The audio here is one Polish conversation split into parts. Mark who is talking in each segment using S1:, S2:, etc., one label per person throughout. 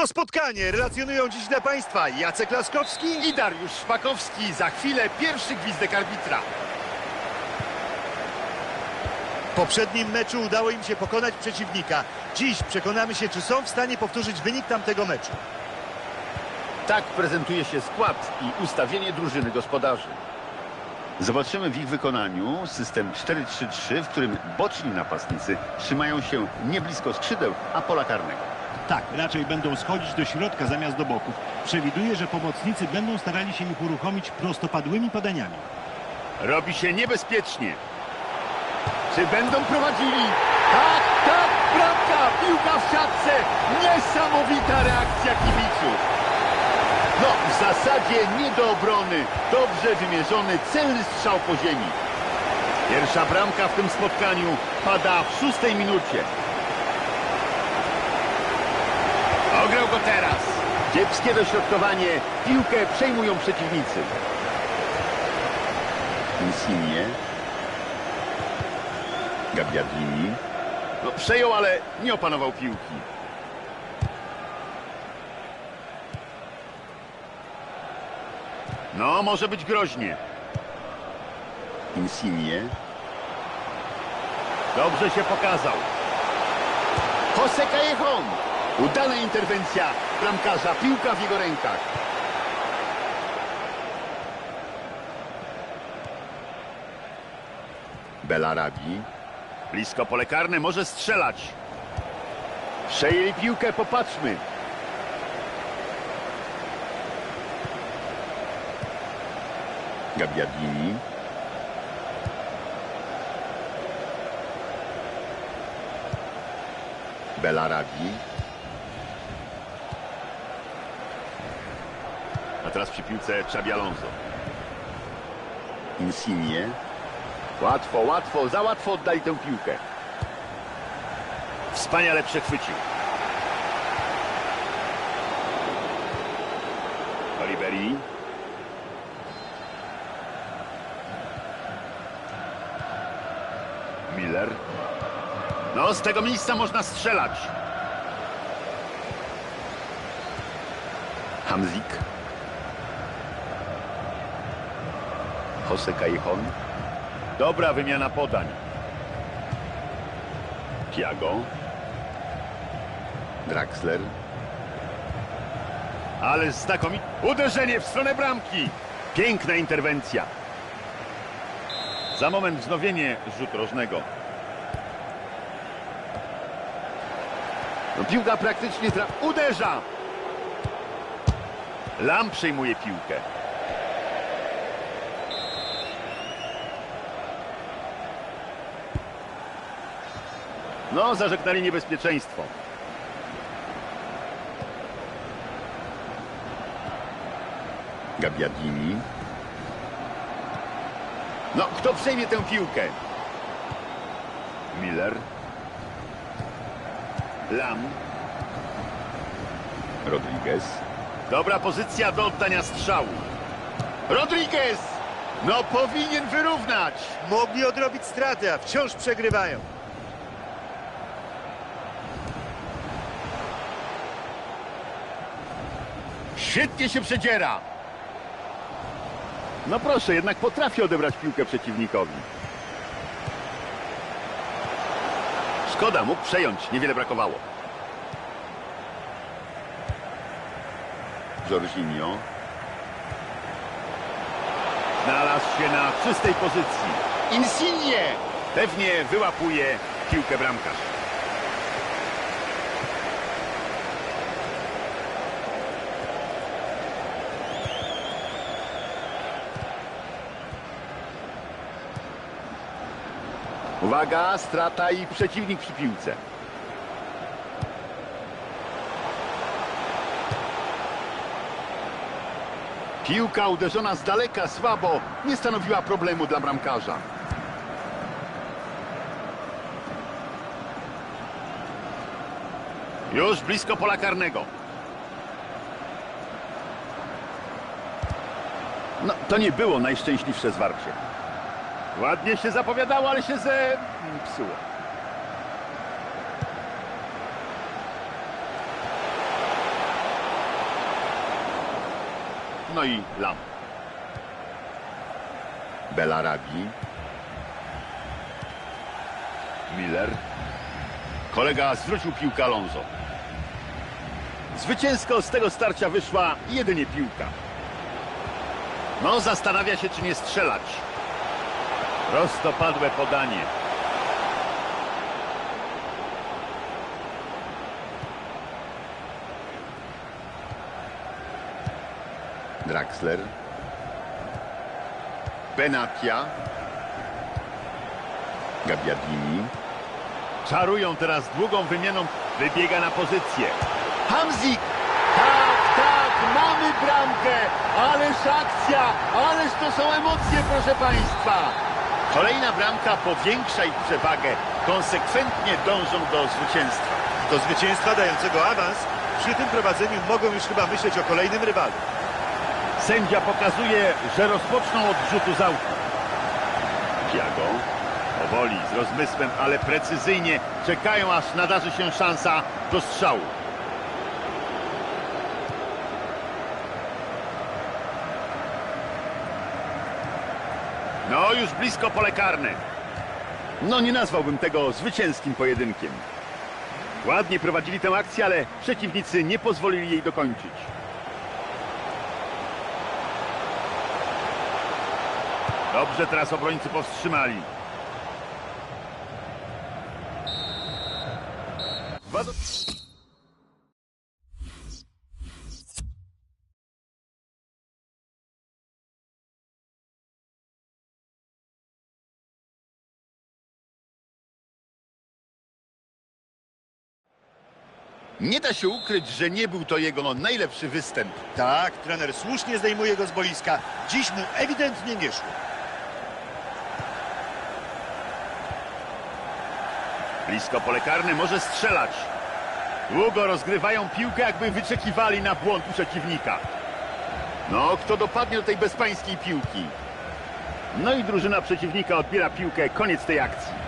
S1: To spotkanie relacjonują dziś dla Państwa Jacek Laskowski
S2: I Dariusz Szpakowski. Za chwilę pierwszy gwizdek arbitra.
S1: W poprzednim meczu udało im się pokonać przeciwnika. Dziś przekonamy się, czy są w stanie powtórzyć wynik tamtego meczu.
S2: Tak prezentuje się skład i ustawienie drużyny gospodarzy. Zobaczymy w ich wykonaniu system 4-3-3, w którym boczni napastnicy trzymają się nie blisko skrzydeł, a pola karnego.
S3: Tak, raczej będą schodzić do środka zamiast do boków. Przewiduję, że pomocnicy będą starali się ich uruchomić prostopadłymi podaniami.
S2: Robi się niebezpiecznie. Czy będą prowadzili? Tak, tak, bramka, piłka w siatce. Niesamowita reakcja kibiców. No, w zasadzie nie do obrony. Dobrze wymierzony, celny strzał po ziemi. Pierwsza bramka w tym spotkaniu pada w szóstej minucie. Ograł go teraz. Kiepskie dośrodkowanie. Piłkę przejmują przeciwnicy. Insigne. Gabbiadini. No przejął, ale nie opanował piłki. No, może być groźnie. Insigne. Dobrze się pokazał. Jose Callejon. Udana interwencja bramkarza. Piłka w jego rękach. Belarabi. Blisko pole karne, może strzelać. Przejęli piłkę, popatrzmy. Gabbiadini. Belarabi. A teraz przy piłce Xabi Alonso. Insigne. Łatwo, łatwo, za łatwo oddali tę piłkę. Wspaniale przechwycił. Oliveri. Miller. No, z tego miejsca można strzelać. Hamzik. Jose Callejon. Dobra wymiana podań. Tiago. Draxler. Ale znakomite uderzenie w stronę bramki. Piękna interwencja. Za moment wznowienie rzut rożnego. No, piłka praktycznie tra... uderza. Lam przejmuje piłkę. No, zażegnali niebezpieczeństwo. Gabbiadini. No, kto przejmie tę piłkę? Miller. Lam. Rodriguez. Dobra pozycja do oddania strzału. Rodriguez! No, powinien wyrównać.
S1: Mogli odrobić straty, a wciąż przegrywają.
S2: Świetnie się przedziera. No proszę, jednak potrafi odebrać piłkę przeciwnikowi. Szkoda, mógł przejąć, niewiele brakowało. Jorginho. Znalazł się na czystej pozycji. Insigne! Pewnie wyłapuje piłkę bramkarz. Uwaga, strata i przeciwnik przy piłce. Piłka uderzona z daleka słabo nie stanowiła problemu dla bramkarza. Już blisko pola karnego. No, to nie było najszczęśliwsze zwarcie. Ładnie się zapowiadało, ale się ze... psuło. no i Lam. Belarabi. Miller. Kolega zwrócił piłkę Alonso. Zwycięsko z tego starcia wyszła jedynie piłka. No, zastanawia się, czy nie strzelać. Prostopadłe podanie. Draxler. Benatia. Gabiadini. Czarują teraz długą wymianą. Wybiega na pozycję. Hamzik! Tak, tak, mamy bramkę! Ależ akcja! Ależ to są emocje, proszę Państwa! Kolejna bramka powiększa ich przewagę. Konsekwentnie dążą do zwycięstwa.
S1: Do zwycięstwa dającego awans. Przy tym prowadzeniu mogą już chyba myśleć o kolejnym rywalu.
S2: Sędzia pokazuje, że rozpoczną od rzutu z. Thiago powoli, z rozmysłem, ale precyzyjnie czekają, aż nadarzy się szansa do strzału. No, już blisko pole karne. No, nie nazwałbym tego zwycięskim pojedynkiem. Ładnie prowadzili tę akcję, ale przeciwnicy nie pozwolili jej dokończyć. Dobrze teraz obrońcy powstrzymali. Dwa do... Nie da się ukryć, że nie był to jego najlepszy występ.
S1: Tak, trener słusznie zdejmuje go z boiska. Dziś mu ewidentnie nie szło.
S2: Blisko pole karne może strzelać. Długo rozgrywają piłkę, jakby wyczekiwali na błąd przeciwnika. No, kto dopadnie do tej bezpańskiej piłki? No i drużyna przeciwnika odbiera piłkę. Koniec tej akcji.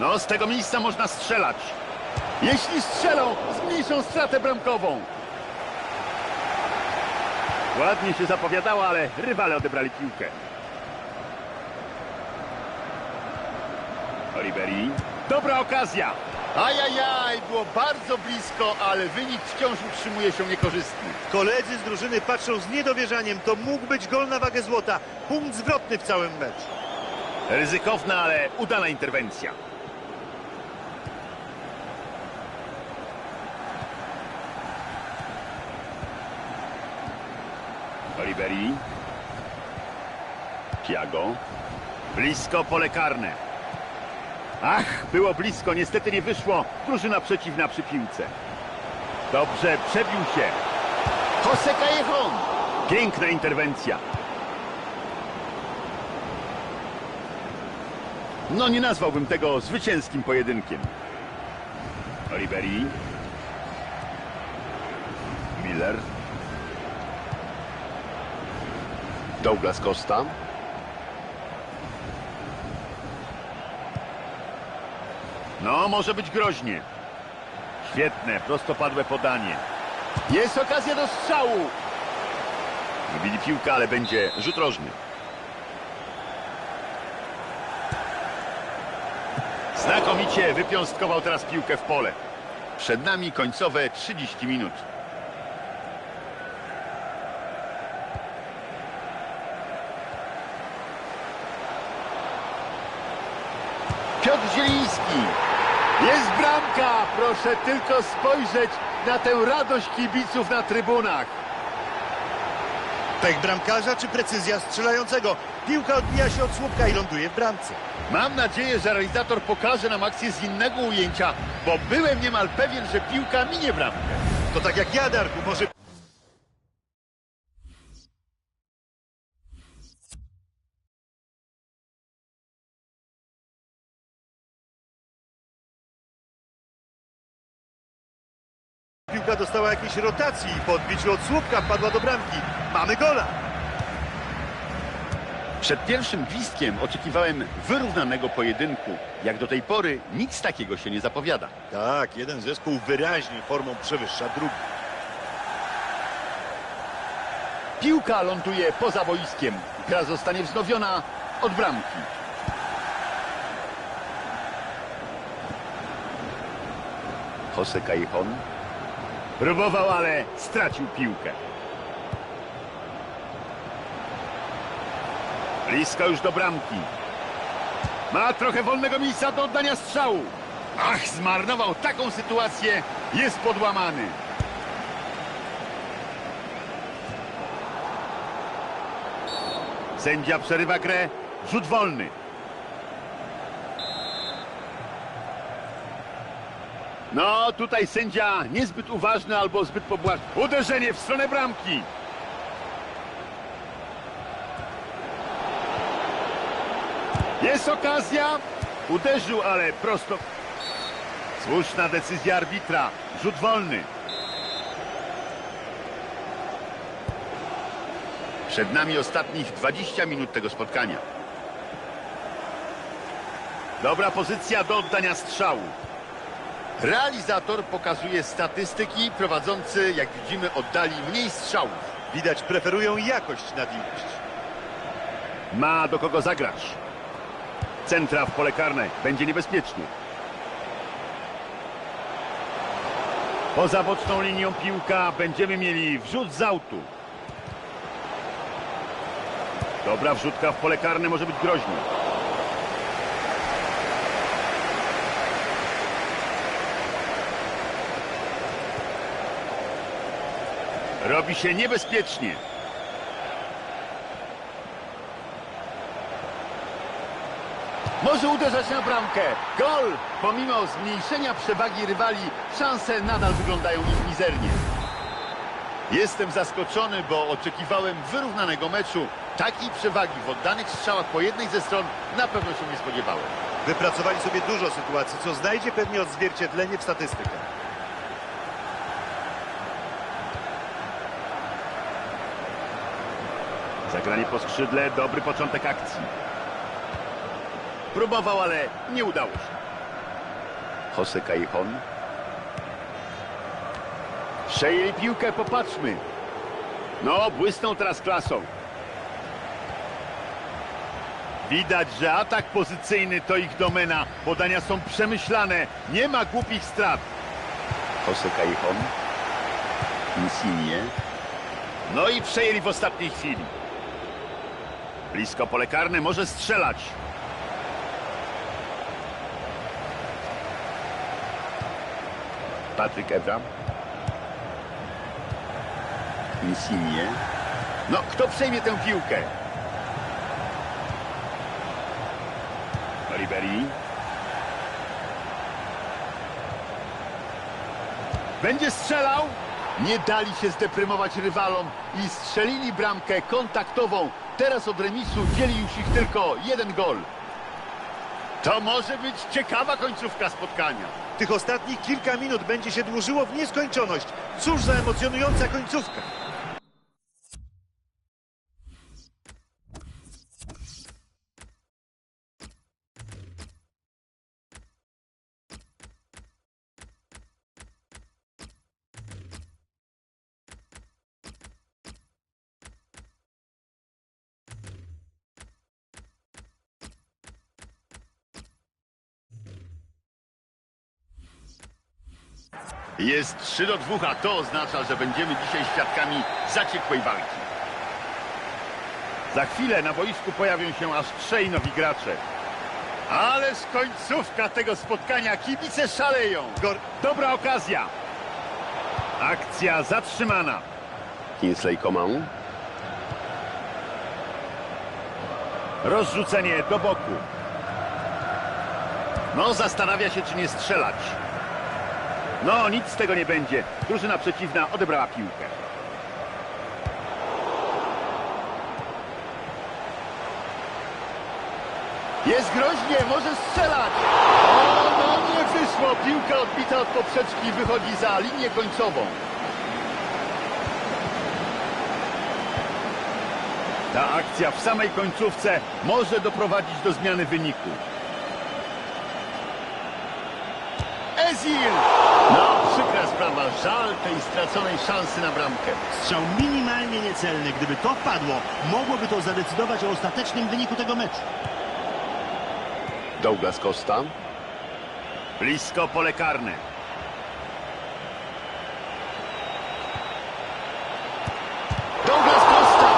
S2: No, z tego miejsca można strzelać. Jeśli strzelą, zmniejszą stratę bramkową. Ładnie się zapowiadało, ale rywale odebrali piłkę. Oliveri. Dobra okazja. Ajajaj, było bardzo blisko, ale wynik wciąż utrzymuje się niekorzystny.
S1: Koledzy z drużyny patrzą z niedowierzaniem. To mógł być gol na wagę złota. Punkt zwrotny w całym meczu.
S2: Ryzykowna, ale udana interwencja. Oliveri. Thiago. Blisko pole karne. Ach, było blisko, niestety nie wyszło. Drużyna przeciwna przy piłce. Dobrze, przebił się. Jose Callejon. Piękna interwencja. No nie nazwałbym tego zwycięskim pojedynkiem. Oliveri. Miller. Douglas Costa. No, może być groźnie. Świetne, prostopadłe podanie. Jest okazja do strzału. Wybili piłkę, ale będzie rzut rożny. Znakomicie wypiąstkował teraz piłkę w pole. Przed nami końcowe 30 minut. Piotr Zieliński. Jest bramka. Proszę tylko spojrzeć na tę radość kibiców na trybunach.
S1: Pech bramkarza czy precyzja strzelającego? Piłka odbija się od słupka i ląduje w bramce.
S2: Mam nadzieję, że realizator pokaże nam akcję z innego ujęcia, bo byłem niemal pewien, że piłka minie bramkę.
S1: To tak jak ja, Darku, może Piłka dostała jakiejś rotacji i po odbiciu od słupka wpadła do bramki. Mamy gola.
S2: Przed pierwszym gwizdkiem oczekiwałem wyrównanego pojedynku. Jak do tej pory nic takiego się nie zapowiada.
S1: Tak, jeden zespół wyraźnie formą przewyższa drugi.
S2: Piłka ląduje poza boiskiem. Gra zostanie wznowiona od bramki. Jose Callejon próbował, ale stracił piłkę. Blisko już do bramki. Ma trochę wolnego miejsca do oddania strzału. Ach, zmarnował taką sytuację. Jest podłamany. Sędzia przerywa grę. Rzut wolny. No, tutaj sędzia niezbyt uważny albo zbyt pobłażny. Uderzenie w stronę bramki. Jest okazja. Uderzył, ale prosto. Słuszna decyzja arbitra. Rzut wolny. Przed nami ostatnich 20 minut tego spotkania. Dobra pozycja do oddania strzału. Realizator pokazuje statystyki. Prowadzący, jak widzimy, oddali mniej strzałów.
S1: Widać, preferują jakość nad ilość.
S2: Ma do kogo zagrać. Centra w pole karne. Będzie niebezpiecznie. Poza boczną linią piłka będziemy mieli wrzut z autu. Dobra wrzutka w pole karne może być groźna. Robi się niebezpiecznie. Może uderzać na bramkę. Gol! Pomimo zmniejszenia przewagi rywali, szanse nadal wyglądają ich mizernie. Jestem zaskoczony, bo oczekiwałem wyrównanego meczu. Takiej przewagi w oddanych strzałach po jednej ze stron na pewno się nie spodziewałem.
S1: Wypracowali sobie dużo sytuacji, co znajdzie pewnie odzwierciedlenie w statystykach.
S2: Zagranie po skrzydle, dobry początek akcji. Próbował, ale nie udało się. Jose Callejon. Przejęli piłkę, popatrzmy. No, błysną teraz klasą. Widać, że atak pozycyjny to ich domena. Podania są przemyślane. Nie ma głupich strat. Jose Callejon. Insigne. No i przejęli w ostatniej chwili. Blisko pole karne może strzelać. Patryk Evra. Insigne. No, kto przejmie tę piłkę? Ribery. Będzie strzelał. Nie dali się zdeprymować rywalom i strzelili bramkę kontaktową. Teraz od remisu dzieli już ich tylko jeden gol. To może być ciekawa końcówka spotkania.
S1: Tych ostatnich kilka minut będzie się dłużyło w nieskończoność. Cóż za emocjonująca końcówka.
S2: Jest 3 do 2, a to oznacza, że będziemy dzisiaj świadkami zaciekłej walki. Za chwilę na boisku pojawią się aż trzej nowi gracze. Ależ końcówka tego spotkania, kibice szaleją. Dobra okazja. Akcja zatrzymana. Kingsley Coman. Rozrzucenie do boku. No, zastanawia się, czy nie strzelać. No, nic z tego nie będzie. Drużyna przeciwna odebrała piłkę. Jest groźnie, może strzelać. O, no nie wyszło. Piłka odbita od poprzeczki wychodzi za linię końcową. Ta akcja w samej końcówce może doprowadzić do zmiany wyniku. Ezil! Przykra sprawa. Żal tej straconej szansy na bramkę.
S3: Strzał minimalnie niecelny. Gdyby to wpadło, mogłoby to zadecydować o ostatecznym wyniku tego meczu.
S2: Douglas Costa. Blisko pole karne. Douglas Costa!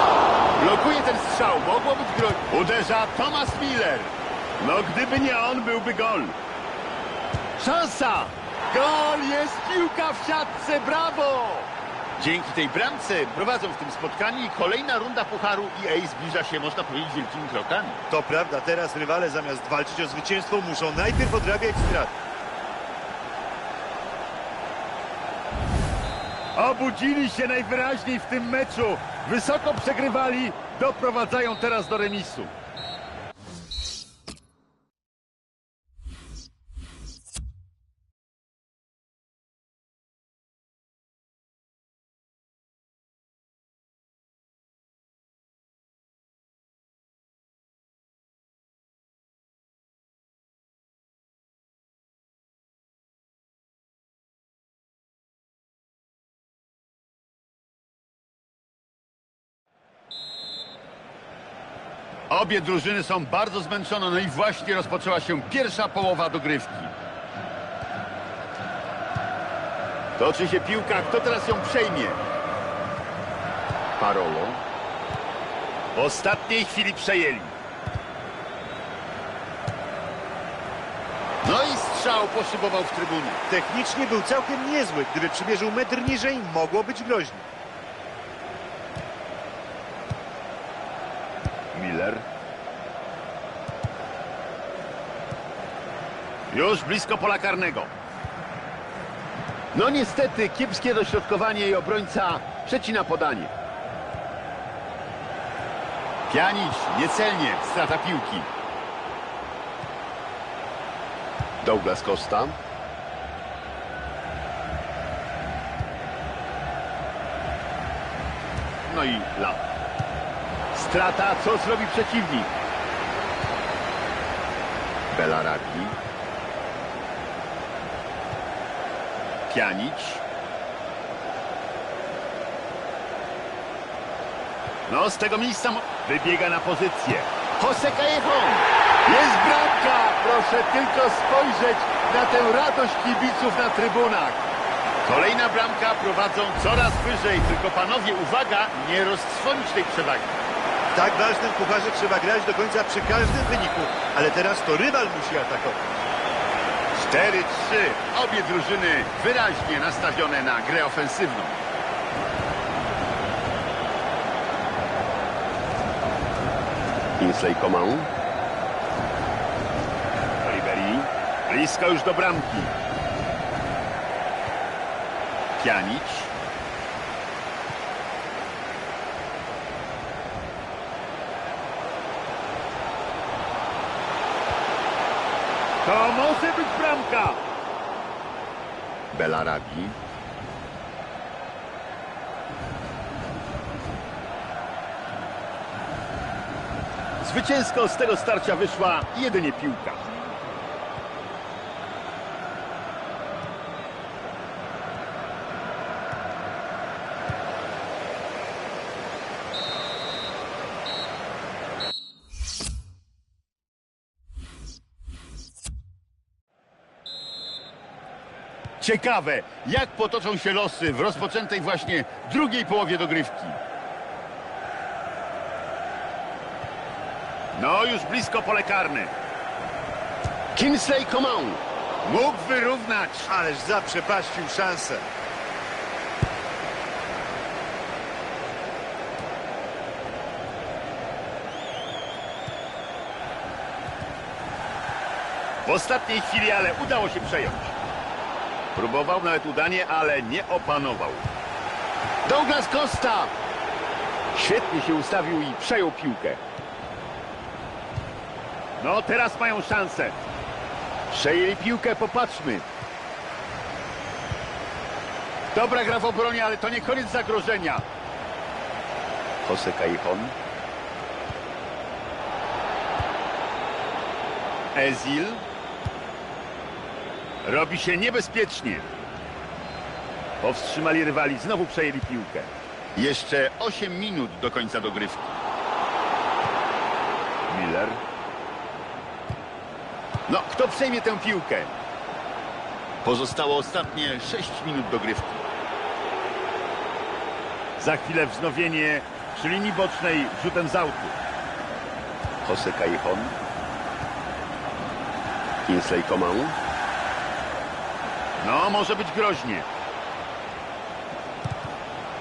S2: Blokuje ten strzał. Mogło być groź. Uderza Thomas Miller. No gdyby nie on, byłby gol. Szansa! Gol! Jest piłka w siatce! Brawo! Dzięki tej bramce prowadzą w tym spotkaniu i kolejna runda Pucharu EA zbliża się, można powiedzieć, wielkimi krokami.
S1: To prawda, teraz rywale zamiast walczyć o zwycięstwo muszą najpierw odrabiać straty.
S2: Obudzili się najwyraźniej w tym meczu. Wysoko przegrywali, doprowadzają teraz do remisu. Obie drużyny są bardzo zmęczone, no i właśnie rozpoczęła się pierwsza połowa dogrywki. Toczy się piłka, kto teraz ją przejmie? Parolo. W ostatniej chwili przejęli. No i strzał poszybował w trybunie.
S1: Technicznie był całkiem niezły. Gdyby przymierzył metr niżej, mogło być groźnie.
S2: Miller. Już blisko pola karnego. No niestety, kiepskie dośrodkowanie i obrońca przecina podanie. Pjanić, niecelnie, strata piłki. Douglas Costa. No i Lam. Strata, co zrobi przeciwnik? Belaraki. Pianić. No, z tego miejsca wybiega na pozycję. Jose Callejon. Jest bramka. Proszę tylko spojrzeć na tę radość kibiców na trybunach. Kolejna bramka prowadzą coraz wyżej. Tylko panowie, uwaga, nie roztrwonić tej przewagi.
S1: Tak ważnym pucharze trzeba grać do końca przy każdym wyniku. Ale teraz to rywal musi atakować.
S2: 4-3. Obie drużyny wyraźnie nastawione na grę ofensywną. Kingsley Coman. Ribery. Blisko już do bramki. Pjanić. To może być bramka. Belarabi. Zwycięsko z tego starcia wyszła jedynie piłka. Ciekawe, jak potoczą się losy w rozpoczętej właśnie drugiej połowie dogrywki. No, już blisko pole karne. Kingsley Coman mógł wyrównać.
S1: Ależ zaprzepaścił szansę.
S2: W ostatniej chwili, ale udało się przejąć. Próbował nawet udanie, ale nie opanował. Douglas Costa! Świetnie się ustawił i przejął piłkę. No, teraz mają szansę. Przejęli piłkę, popatrzmy. Dobra gra w obronie, ale to nie koniec zagrożenia. Jose Cajon. Ezil. Robi się niebezpiecznie. Powstrzymali rywali, znowu przejęli piłkę. Jeszcze 8 minut do końca dogrywki. Miller. No, kto przejmie tę piłkę? Pozostało ostatnie 6 minut dogrywki. Za chwilę wznowienie przy linii bocznej rzutem z autu. Jose Callejon. Kingsley Coman. No, może być groźnie.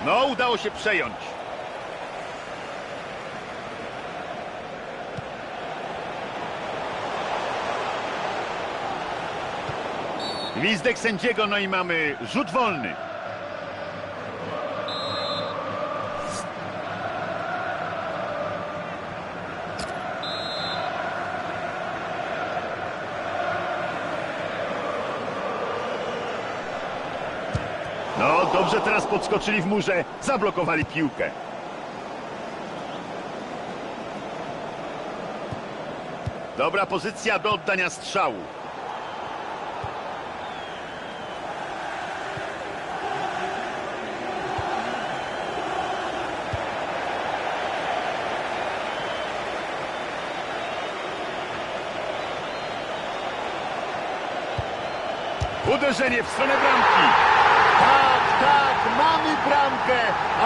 S2: No, udało się przejąć. Gwizdek sędziego, no i mamy rzut wolny. No, dobrze teraz podskoczyli w murze, zablokowali piłkę. Dobra pozycja do oddania strzału. Uderzenie w stronę bramki. Tak, mamy bramkę.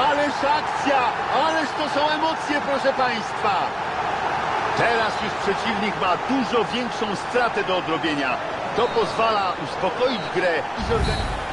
S2: Ależ akcja, ależ to są emocje, proszę Państwa. Teraz już przeciwnik ma dużo większą stratę do odrobienia. To pozwala uspokoić grę i zorganizować.